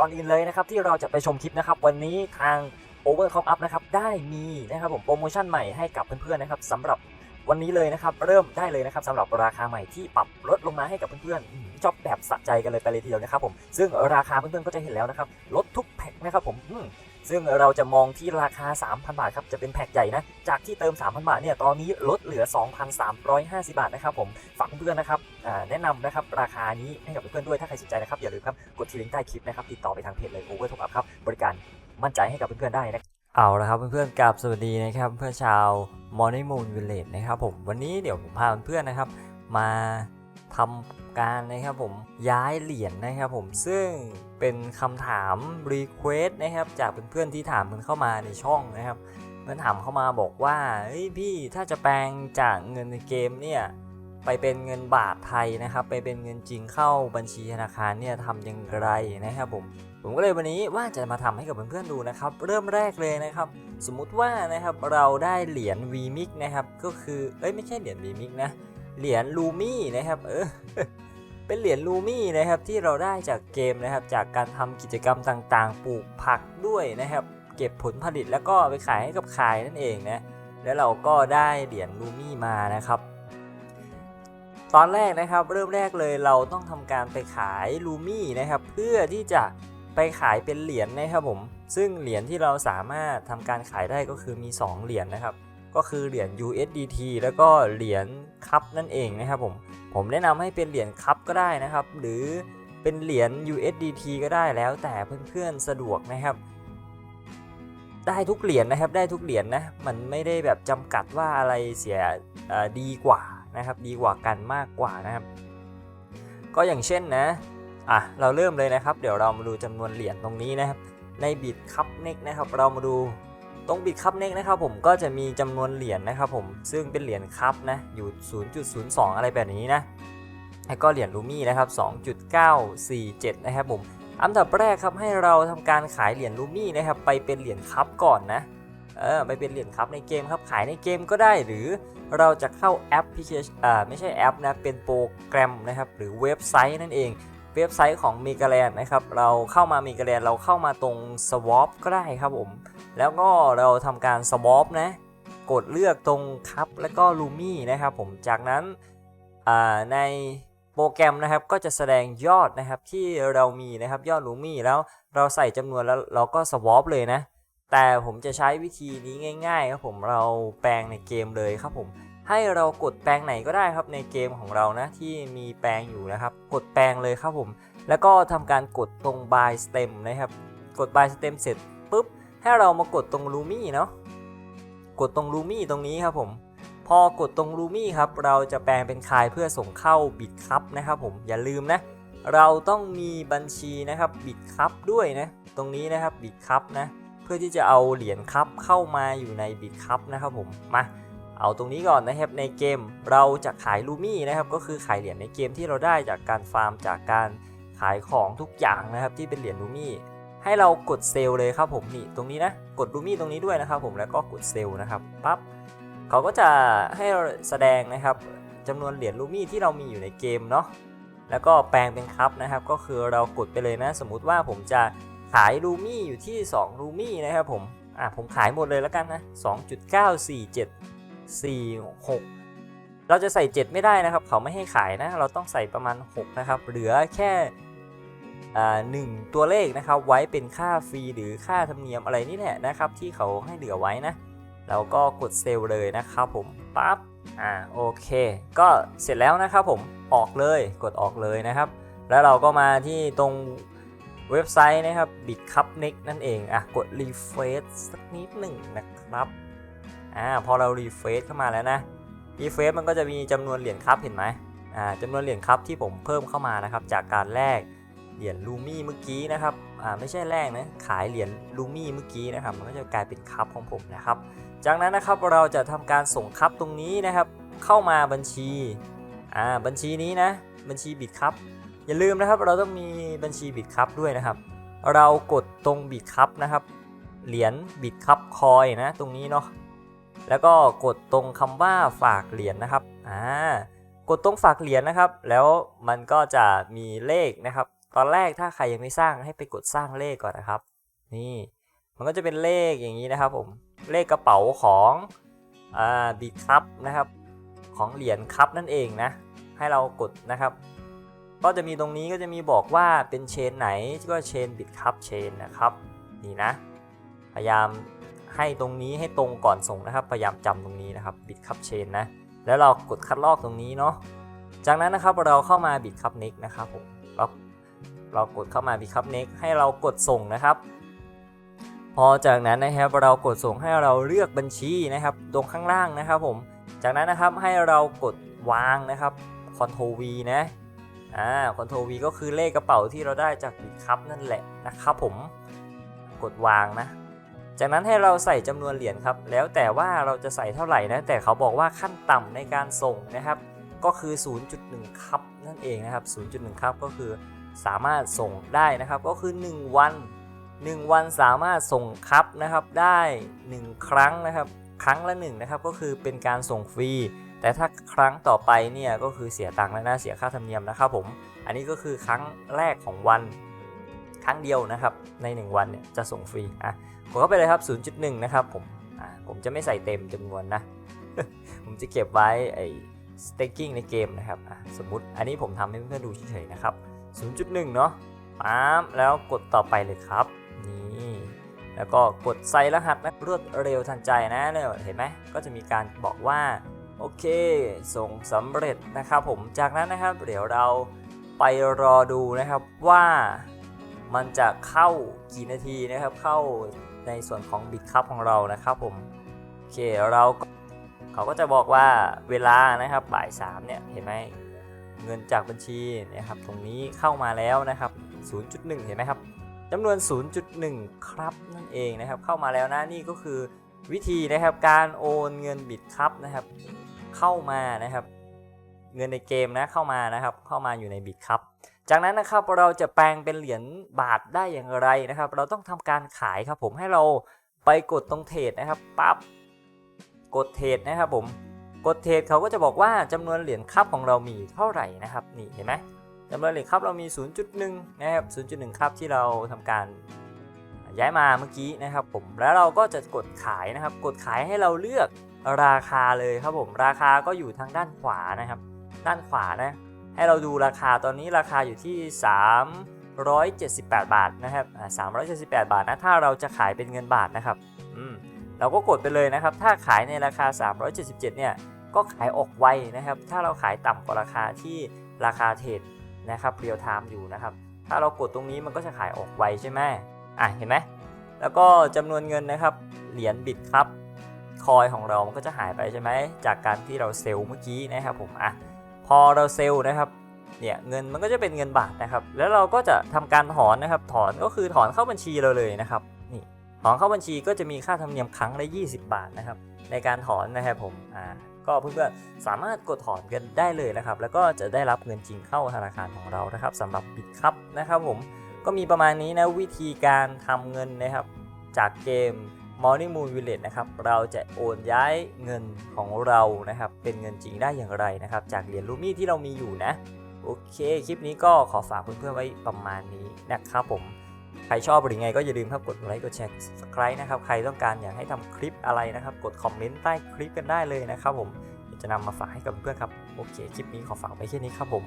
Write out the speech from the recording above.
ก่อนอื่นเลยนะครับที่เราจะไปชมคลิปนะครับวันนี้ทาง Over Top Up นะครับได้มีนะครับผมโปรโมชั่นใหม่ให้กับเพื่อนๆนะครับสำหรับวันนี้เลยนะครับเริ่มได้เลยนะครับสำหรับราคาใหม่ที่ปรับลดลงมาให้กับเพื่อนๆอืมชอบแบบสะใจกันเลยไปเลยทีเดียวนะครับผมซึ่งราคาเพื่อนๆก็จะเห็นแล้วนะครับลด ทุกแพ็คนะครับผมซึ่งเราจะมองที่ราคา 3,000 บาทครับ จะเป็นแพ็คใหญ่นะ จากที่เติม 3,000 บาทเนี่ย ตอนนี้ลดเหลือ 2,350 บาทนะครับผม ฝากเพื่อนๆนะครับ แนะนำนะครับ ราคานี้ให้กับเพื่อนๆด้วย ถ้าใครสนใจนะครับ อย่าลืมครับ กดที่ลิงก์ใต้คลิปนะครับ ติดต่อไปทางเพจเลย Over Top Up ครับ บริการมั่นใจให้กับเพื่อนๆได้นะเอาละครับเพื่อนๆกับสวัสดีนะครับ เพื่อนชาว Morning Moon Village นะครับผม วันนี้เดี๋ยวผมพาเพื่อนๆนะครับ มาทำ การนะครับผมย้ายเหรียญนะครับผมซึ่งเป็นคำถาม Request นะครับจากเพื่อนๆที่ถามมันเข้ามาในช่องนะครับเพื่อนถามเข้ามาบอกว่าเฮ้ยพี่ถ้าจะแปลงจากเงินในเกมเนี่ยไปเป็นเงินบาทไทยนะครับ ไปเป็นเงินจริงเข้าบัญชีธนาคารเนี่ยทำอย่างไรนะครับผมผมก็เลยวันนี้ว่าจะมาทำให้กับเพื่อนๆดูนะครับ เริ่มแรกเลยนะครับ สมมุติว่านะครับเราได้เหรียญ v m i x นะครับก็คือเอ้ยไม่ใช่เหรียญ v m i x นะ เหรียญลูมี่นะครับเออเป็นเหรียญลูมี่นะครับที่เราได้จากเกมนะครับ จากการทำกิจกรรมต่างๆ ปลูกผักด้วยนะครับ เก็บผลผลิตแล้วก็ไปขายให้กับขายนั่นเองนะแล้วเราก็ได้เหรียญลูมี่มานะครับ ตอนแรกนะครับเริ่มแรกเลยเราต้องทำการไปขายลูมี่นะครับ เพื่อที่จะไปขายเป็นเหรียญนะครับผมซึ่งเหรียญที่เราสามารถทำการขายได้ก็คือมี 2 เหรียญนะครับ ก็คือเหรียญ USDT แล้วก็เหรียญคัพนั่นเองนะครับผม ผมแนะนำให้เป็นเหรียญคัพก็ได้นะครับ หรือเป็นเหรียญ USDT ก็ได้แล้วแต่เพื่อนๆสะดวกนะครับ ได้ทุกเหรียญนะครับ ได้ทุกเหรียญนะ มันไม่ได้แบบจำกัดว่าอะไรเสียดีกว่านะครับ ดีกว่ากันมากกว่านะครับ ก็อย่างเช่นนะ อะ เราเริ่มเลยนะครับ เดี๋ยวเรามาดูจำนวนเหรียญตรงนี้นะครับ ในบิตคัพเน็กนะครับ เรามาดู ตรงบิตคัพเน็กนะครับผมก็จะมีจำนวนเหรียญนะครับผมซึ่งเป็นเหรียญคัพนะอยู่ 0.02 อะไรแบบนี้นะแล้วก็เหรียญลูมี่นะครับ 2.947 นะครับผมอันดับแรกครับให้เราทำการขายเหรียญลูมี่นะครับไปเป็นเหรียญคัพก่อนนะเออไปเป็นเหรียญคัพในเกมครับขายในเกมก็ได้หรือเราจะเข้าแอปพลิเคชันอ่าไม่ใช่แอปนะเป็นโปรแกรมนะครับหรือเว็บไซต์นั่นเอง เว็บไซต์ของ m e g a l a n d นะครับ เราเข้ามา m e g a l a n d เราเข้ามาตรง swap ก็ได้ครับผม แล้วก็เราทำการ swap นะ กดเลือกตรงคัพแล้วก็ลูมี่นะครับผม จากนั้นในโปรแกรมนะครับก็จะแสดงยอดนะครับที่เรามีนะครับยอดลูมี่แล้วเราใส่จำนวนแล้วเราก็ swap เลยนะ แต่ผมจะใช้วิธีนี้ง่าย ๆ ครับผมเราแปลงในเกมเลยครับผม ให้เรากดแปลงไหนก็ได้ครับในเกมของเรานะที่มีแปลงอยู่นะครับ กดแปลงเลยครับผม แล้วก็ทำการกดตรง buy stem นะครับ กด buy stem เสร็จปุ๊บให้เรามากดตรง lumi เนาะกดตรง lumi ตรงนี้ครับผม พอกดตรง lumi ครับเราจะแปลงเป็นคายเพื่อส่งเข้าบิตคัพนะครับผมอย่าลืมนะเราต้องมีบัญชีนะครับบิตคัพด้วยนะตรงนี้นะครับบิตคัพนะเพื่อที่จะเอาเหรียญคัพเข้ามาอยู่ในบิตคัพนะครับผมมา เอาตรงนี้ก่อนนะครับในเกมเราจะขายลูมี่นะครับก็คือขายเหรียญในเกมที่เราได้จากการฟาร์มจากการขายของทุกอย่างนะครับที่เป็นเหรียญลูมี่ให้เรากดเซลล์เลยครับผมนี่ตรงนี้นะกดลูมี่ตรงนี้ด้วยนะครับผมแล้วก็กดเซลล์นะครับปั๊บเขาก็จะให้แสดงนะครับจำนวนเหรียญลูมี่ที่เรามีอยู่ในเกมเนาะแล้วก็แปลงเป็นครับนะครับก็คือเรากดไปเลยนะ สมมุติว่าผมจะขายลูมี่อยู่ที่2ลูมี่นะครับผมอะผมขายหมดเลยแล้วกันนะ2.947 4 6 เราจะใส่ 7 ไม่ได้นะครับ เขาไม่ให้ขายนะ เราต้องใส่ประมาณ 6 นะครับ เหลือแค่หนึ่งตัวเลขนะครับ ไว้เป็นค่าฟรีหรือค่าธรรมเนียมอะไรนี่แหละนะครับ ที่เขาให้เหลือไว้นะเราก็กดเซลล์เลยนะครับผมปั๊บอ่าโอเค ก็เสร็จแล้วนะครับผมออกเลยกดออกเลยนะครับ แล้วเราก็มาที่ตรงเว็บไซต์นะครับ bitcupnext นั่นเองอะกด refresh สักนิดหนึ่งนะครับ อ่าพอเรารีเฟซเข้ามาแล้วนะรีเฟซมันก็จะมีจำนวนเหรียญคัพเห็นไหมอ่าจำนวนเหรียญคัพที่ผมเพิ่มเข้ามานะครับจากการแลกเหรียญลูมี่เมื่อกี้นะครับอ่าไม่ใช่แลกนะขายเหรียญลูมี่เมื่อกี้นะครับมันก็จะกลายเป็นคัพของผมนะครับ จากนั้นนะครับเราจะทำการส่งคัพตรงนี้นะครับ เข้ามาบัญชีอ่าบัญชีนี้นะบัญชีบิตคัพอย่าลืมนะครับเราต้องมีบัญชีบิตคัพด้วยนะครับ เรากดตรงบิตคัพนะครับเหรียญบิตคัพคอยนะตรงนี้เนาะ แล้วก็กดตรงคำว่าฝากเหรียญนะครับอ่ากดตรงฝากเหรียญนะครับ แล้วมันก็จะมีเลขนะครับ ตอนแรกถ้าใครยังไม่สร้างให้ไปกดสร้างเลขก่อนนะครับ นี่มันก็จะเป็นเลขอย่างนี้นะครับผมเลขกระเป๋าของอ่าบิครับนะครับของเหรียญครับนั่นเองนะให้เรากดนะครับก็จะมีตรงนี้ก็จะมีบอกว่าเป็นเชนไหนก็เชนบิตครับเชนนะครับ นี่นะ พยายาม ให้ตรงนี้ให้ตรงก่อนส่งนะครับ พยายามจำตรงนี้นะครับบิตคัพเชนนะ แล้วเรากดคัดลอกตรงนี้เนาะ จากนั้นนะครับเราเข้ามาบิตคัพเน็กนะครับผม เราเรากดเข้ามาบิตคัพเน็กให้เรากดส่งนะครับ พอจากนั้นนะครับเรากดส่งให้เราเลือกบัญชีนะครับ ตรงข้างล่างนะครับผม จากนั้นนะครับให้เรากดวางนะครับ Ctrl V นะ อ่า Ctrl V ก็คือเลขกระเป๋าที่เราได้จากบิตคัพนั่นแหละนะครับผม กดวางนะ จากนั้นให้เราใส่จำนวนเหรียญครับ แล้วแต่ว่าเราจะใส่เท่าไหร่นะ แต่เขาบอกว่าขั้นต่ำในการส่งนะครับ ก็คือ 0.1 ครับนั่นเองนะครับ 0.1 ครับก็คือสามารถส่งได้นะครับ ก็คือ 1 วัน 1 วันสามารถส่งครับนะครับได้ 1 ครั้งนะครับ ครั้งละ1นะครับ ก็คือเป็นการส่งฟรี แต่ถ้าครั้งต่อไปเนี่ยก็คือเสียตังค์แล้วนะ เสียค่าธรรมเนียมนะครับผม อันนี้ก็คือครั้งแรกของวัน ครั้งเดียวนะครับใน 1 วันเนี่ยจะส่งฟรีอะกดเข้าไปเลยครับ 0.1 นะครับผมอะผมจะไม่ใส่เต็มจำนวนนะ ผมจะเก็บไว้ไอ้ staking ในเกมนะครับอะสมมุติอันนี้ผมทำให้เพื่อนๆดูเฉยๆนะครับ 0.1 เนาะปั๊บแล้วกดต่อไปเลยครับนี่แล้วก็กดใส่รหัสนะรวดเร็วทันใจนะเนี่ยเห็นไหมก็จะมีการบอกว่าโอเค ส่งสำเร็จนะครับผมจากนั้นนะครับ เดี๋ยวเราไปรอดูนะครับว่า มันจะเข้ากี่นาทีนะครับ เข้าในส่วนของบิตคัพของเรานะครับผมโอเคเราก็เขาก็จะบอกว่าเวลานะครับบ่ายสามเนี่ยเห็นไหมเงินจากบัญชีนะครับตรงนี้เข้ามาแล้วนะครับ 0.1 เห็นไหมครับจำนวน 0.1 ครับนั่นเองนะครับ เข้ามาแล้วนะนี่ก็คือวิธีนะครับการโอนเงินบิตคัพนะครับ เข้ามานะครับ เงินในเกมนะเข้ามานะครับ เข้ามาอยู่ในบิตคัพ จากนั้นนะครับเราจะแปลงเป็นเหรียญบาทได้อย่างไรนะครับ เราต้องทำการขายครับผมให้เราไปกดตรงเทรดนะครับปั๊บกดเทรดนะครับผมกดเทรดเขาก็จะบอกว่าจำนวนเหรียญคัพของเรามีเท่าไหร่นะครับนี่เห็นไหมจำนวนเหรียญคัพเรามี 0.1 นะครับ 0.1คัพที่เราทำการย้ายมาเมื่อกี้นะครับผมแล้วเราก็จะกดขายนะครับ กดขายให้เราเลือกราคาเลยครับผมราคาก็อยู่ทางด้านขวานะครับ ด้านขวานะ ให้เราดูราคาตอนนี้ราคาอยู่ที่ 378 บาทนะครับอ่า378 บาทนะถ้าเราจะขายเป็นเงินบาทนะครับอืมเราก็กดไปเลยนะครับ ถ้าขายในราคา 377 เนี่ยก็ขายออกไวนะครับ ถ้าเราขายต่ำกว่าราคาที่ราคาเทรดนะครับเรียลไทม์อยู่นะครับ ถ้าเรากดตรงนี้มันก็จะขายออกไวใช่ไหมอะเห็นไหมแล้วก็จำนวนเงินนะครับ เหรียญบิตครับ คอยของเรามันก็จะหายไปใช่ไหม จากการที่เราเซลล์เมื่อกี้นะครับผม อะ พอเราเซลล์นะครับเนี่ยเงินมันก็จะเป็นเงินบาทนะครับ แล้วเราก็จะทำการถอนนะครับ ถอนก็คือถอนเข้าบัญชีเราเลยนะครับนี่ถอนเข้าบัญชีก็จะมีค่าธรรมเนียมครั้งละ 20 บาทนะครับ ในการถอนนะครับผมอ่าก็เพื่อนๆสามารถกดถอนกันได้เลยนะครับ แล้วก็จะได้รับเงินจริงเข้าธนาคารของเรานะครับสำหรับบิตครับนะครับผมก็มีประมาณนี้นะวิธีการทำเงินนะครับ จากเกม Morning Moon Village นะครับเราจะโอนย้ายเงินของเรานะครับเป็นเงินจริงได้อย่างไรนะครับ จากเหรียญลูมี่ที่เรามีอยู่นะโอเค คลิปนี้ก็ขอฝากเพื่อนๆไว้ประมาณนี้นะครับผม ใครชอบหรือไงก็อย่าลืมครับกดไลค์กดแชร์ subscribe นะครับ ใครต้องการอยากให้ทำคลิปอะไรนะครับ กดคอมเมนต์ใต้คลิปกันได้เลยนะครับผมจะนำมาฝากให้กับเพื่อนครับ โอเค คลิปนี้ขอฝากไว้แค่นี้ครับผม